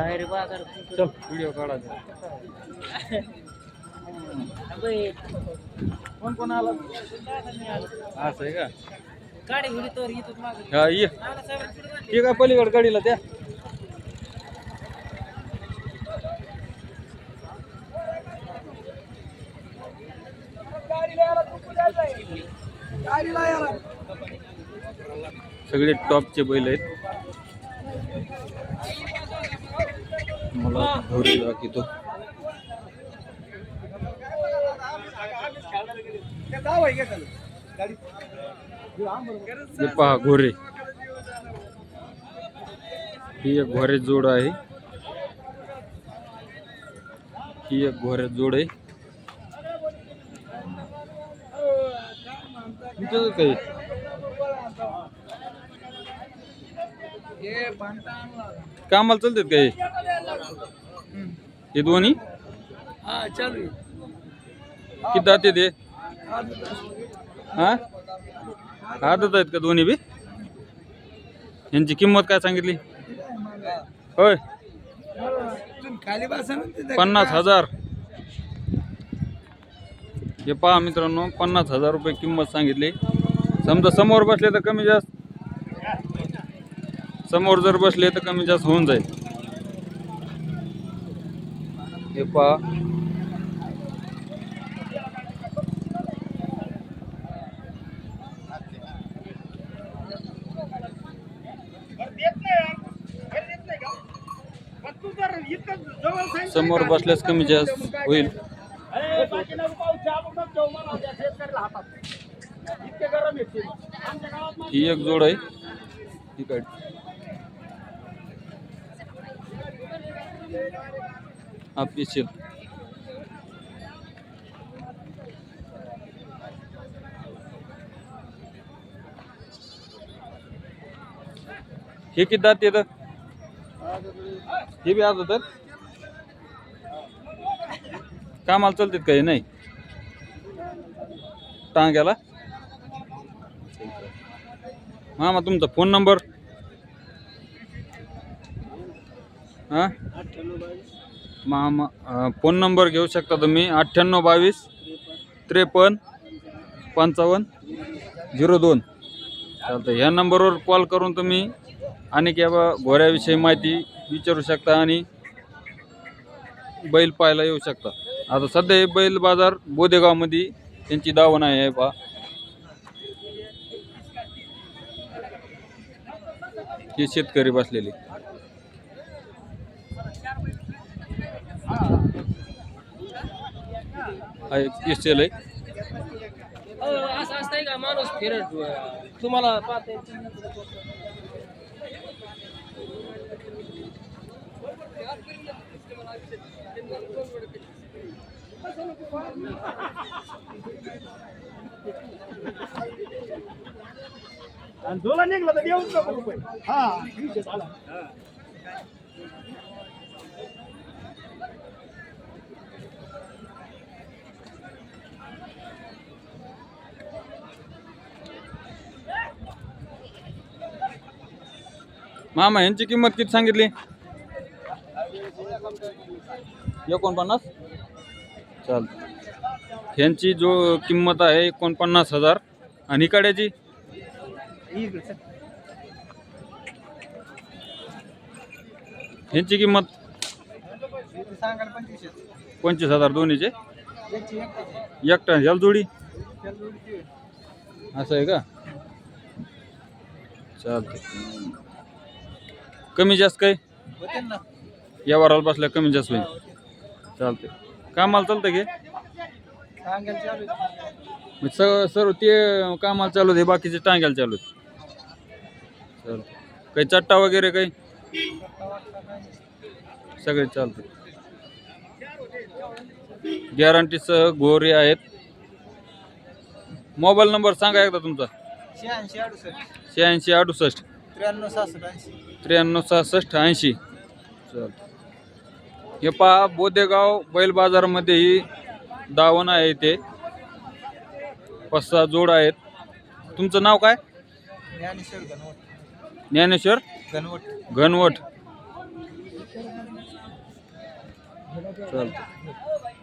काय रे बाजार चल. व्हिडिओ काढायचा कोण कोण आला? असं आहे का? गाडी घेऊन तर इथं मागे. हा ये. ये काय पलीकडे गाडीला त्या? सगळे टॉपचे बैल आहेत. मला घोरी दाखवतो हे पहा घोरे. ही एक घोरे जोड आहे. ही एक घोरे जोड आहे. काही? कामाला चालतात काही? हे? दोन्ही? चालू किती जाते ते हा? आहेत का दोन्ही बी? यांची किंमत काय सांगितली? होय. पन्नास हजार. हे पहा मित्रांनो पन्नास हजार रुपये किंमत सांगितली. समजा समोर बसले तर कमी जास्त. समोर जर बसले तर कमी जास्त होऊन जाईल. हे पहा. समोर बसल्यास कमी जास्त होईल. ही एक जोड आहे. ही काय हा हे किती दात येतात? हे बी आज होतात कामाला चालतात काही नाही? टांग्याला? मामा तुमचा फोन नंबर? हां? मामा फोन नंबर घेऊ शकता तुम्ही. अठ्ठ्याण्णव बावीस त्रेपन्न पंचावन्न झिरो दोन. चालतं ह्या नंबरवर कॉल करून तुम्ही आणि किंवा घोऱ्याविषयी माहिती विचारू शकता आणि बैल पाहायला येऊ शकता. आता सध्या हे बैल बाजार बोदेगावमध्ये त्यांची दावण आहे बा पहा. हे शेतकरी बसलेले हा एक पिसेल आहे असं असतंय का माणूस फिरत तुम्हाला पाहते. झोला निघला तर देऊच नको हा. मामा यांची किंमत किती सांगितली? एकोणपन्नास? चाल. ह्यांची जो किंमत आहे एकोणपन्नास हजार. आणि कड्याची ह्यांची किंमत? पंचवीस हजार दोन्हीचे. एकटा ह्याला जोडी? असं आहे का? चालते कमी जास्त काय? या वाराला बसल्या कमी जास्त होईल. चालते कामाला चालतं आहे. मग सर्व सर्व ते कामाला चालू आहे बाकीचे टांग्याला चालू आहेत. चालते काही चट्टा वगैरे काही? सगळे चालते गॅरंटीसह गोरे आहेत. मोबाईल नंबर सांगा एकदा तुमचा. शहाऐंशी अडुसष्ट. शहाऐंशी अडुसष्ट. त्र्याण्णव सहासष्ट ऐंशी. त्र्याण्णव सहासष्ट ऐंशी. हे पहा बोदेगाव बैल बाजारामध्येही दावण आहे ते पाच सहा जोड आहेत. तुमचं नाव काय? ज्ञानेश्वर गणवट. ज्ञानेश्वर गणवट. घनवट चालतं